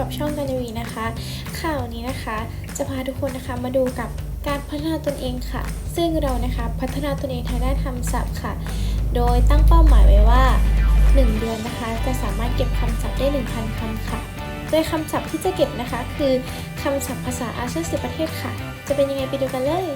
กับช่องกันาวีนะคะ ข่าวนี้นะคะ จะพาทุกคนนะคะมาดูกับการพัฒนาตนเองค่ะ ซึ่งเรานะคะพัฒนาตนเองทางด้านคำศัพท์ค่ะ โดยตั้งเป้าหมายไว้ว่า 1 เดือนนะคะ จะสามารถเก็บคำศัพท์ได้ 1,000คำค่ะ โดยคำศัพท์ที่จะเก็บนะคะ คือคำศัพท์ภาษาอาเซียนสิบประเทศค่ะ จะเป็นยังไงไปดูกันเลย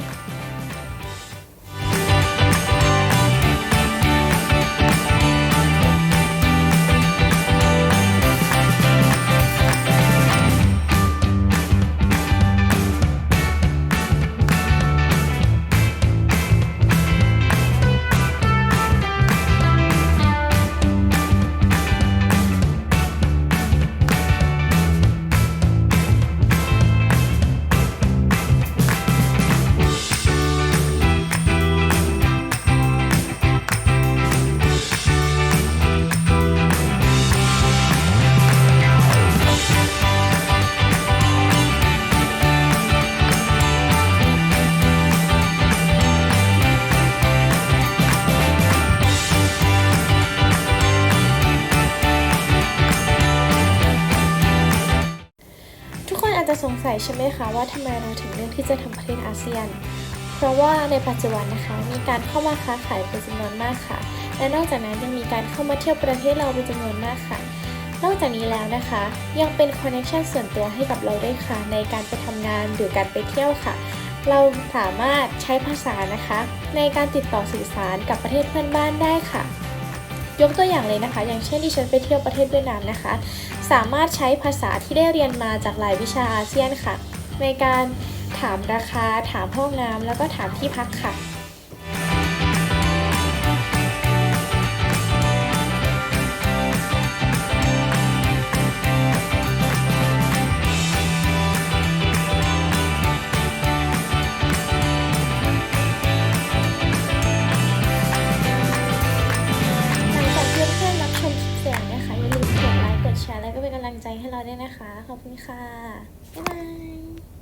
จะสงสัยใช่ไหมคะว่าทำไมเราถึงเลือกที่จะทำประเทศอาเซียน เพราะว่าในปัจจุบันนะคะ มีการเข้ามาค้าขายเป็นจำนวนมากค่ะ และนอกจากนั้นยังมีการเข้ามาเที่ยวประเทศเราเป็นจำนวนมากค่ะ นอกจากนี้แล้วนะคะ ยังเป็นคอนเนคชันส่วนตัวให้กับเราด้วยค่ะ ในการไปทำงานหรือการไปเที่ยวค่ะ เราสามารถใช้ภาษานะคะ ในการติดต่อสื่อสารกับประเทศเพื่อนบ้านได้ค่ะ ยกตัวอย่างเลยนะคะ อย่างเช่นที่ฉันไปเที่ยวประเทศเวียดนามนะคะ สามารถใช้ภาษาที่ได้เรียนมาจากหลายวิชาอาเซียนค่ะ ในการถามราคา ถามห้องน้ำแล้วก็ถามที่พักค่ะ กำลังใจให้เราด้วยนะคะ ขอบคุณค่ะ บ๊ายบาย